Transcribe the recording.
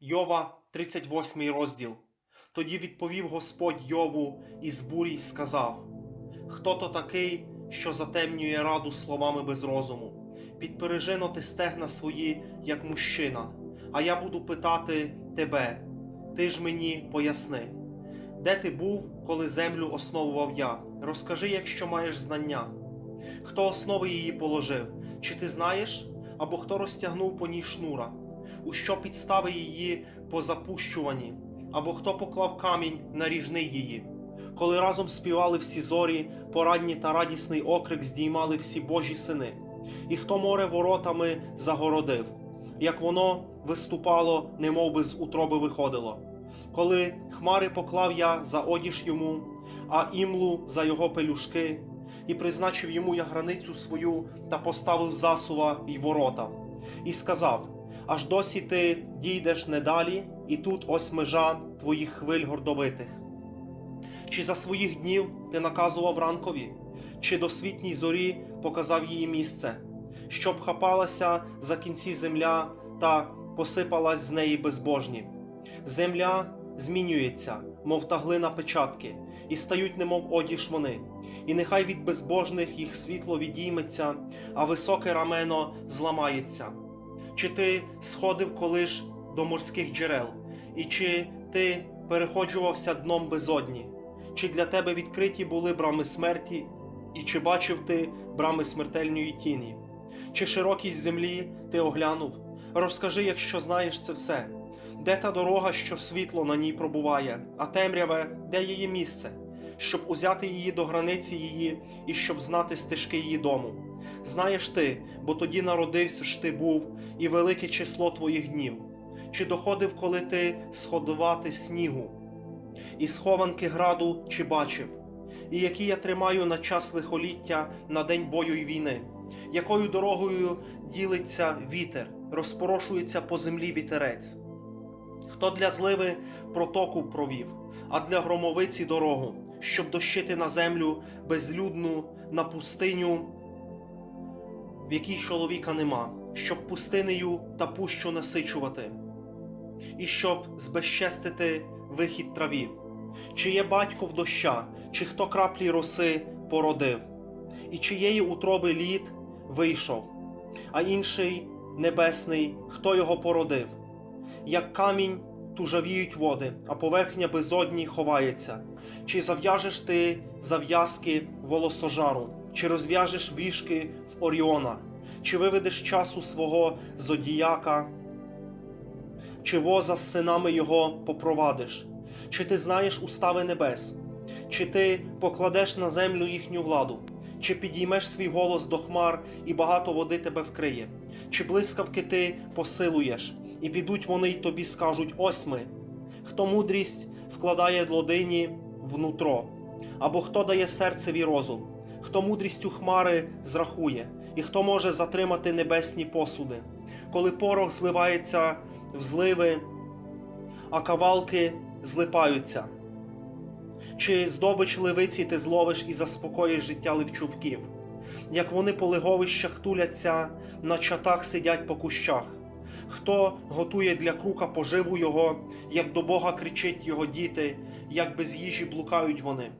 Йова, 38 розділ. Тоді відповів Господь Йову із бурі й сказав: Хто то такий, що затемнює раду словами без розуму? Підпережино ти стегна свої, як мужчина, а я буду питати тебе, ти ж мені поясни. Де ти був, коли землю основував я? Розкажи, якщо маєш знання. Хто основи її положив? Чи ти знаєш? Або хто розтягнув по ній шнура? У що підстави її по запущуванні? Або хто поклав камінь на ріжни її? Коли разом співали всі зорі, поранні та радісний окрик здіймали всі Божі сини, і хто море воротами загородив, як воно виступало, немов би з утроби виходило. Коли хмари поклав я за одіж йому, а імлу за його пелюшки, і призначив йому я границю свою та поставив засува й ворота, і сказав: Аж досі ти дійдеш не далі, і тут ось межа твоїх хвиль гордовитих. Чи за своїх днів ти наказував ранкові, чи до світній зорі показав її місце, щоб хапалася за кінці земля та посипалась з неї безбожні. Земля змінюється, мов та глина печатки, і стають, немов одіж вони, і нехай від безбожних їх світло відійметься, а високе рамено зламається. Чи ти сходив колиш до морських джерел, і чи ти переходжувався дном безодні? Чи для тебе відкриті були брами смерті, і чи бачив ти брами смертельної тіні? Чи широкість землі ти оглянув? Розкажи, якщо знаєш це все. Де та дорога, що світло на ній пробуває, а темряве, де її місце, щоб узяти її до границі її і щоб знати стежки її дому? Знаєш ти, бо тоді народився ж ти був, і велике число твоїх днів. Чи доходив, коли ти сходувати снігу, і схованки граду чи бачив, і які я тримаю на час лихоліття на день бою й війни, якою дорогою ділиться вітер, розпорошується по землі вітерець? Хто для зливи протоку провів, а для громовиці дорогу, щоб дощити на землю безлюдну, на пустиню, в якій чоловіка нема, щоб пустинею та пущу насичувати, і щоб збезчестити вихід траві, чи є батько в доща, чи хто краплі роси породив, і чиєї утроби лід вийшов, а інший небесний, хто його породив, як камінь тужавіють води, а поверхня безодні ховається. Чи зав'яжеш ти зав'язки волосожару, чи розв'яжеш вішки в Оріона, чи виведеш часу свого зодіяка, чи воза з синами його попровадиш, чи ти знаєш устави небес, чи ти покладеш на землю їхню владу, чи підіймеш свій голос до хмар, і багато води тебе вкриє, чи блискавки ти посилуєш, і підуть вони й тобі скажуть: ось ми. Хто мудрість вкладає лодині внутро, або хто дає серцеві розум, хто мудрістю хмари зрахує, і хто може затримати небесні посуди, коли порох зливається в зливи, а кавалки злипаються. Чи здобич ливиці ти зловиш і заспокоїш життя ливчувків, як вони по лиговищах туляться, на чатах сидять по кущах. Хто готує для крука поживу його, як до Бога кричить його діти, як без їжі блукають вони.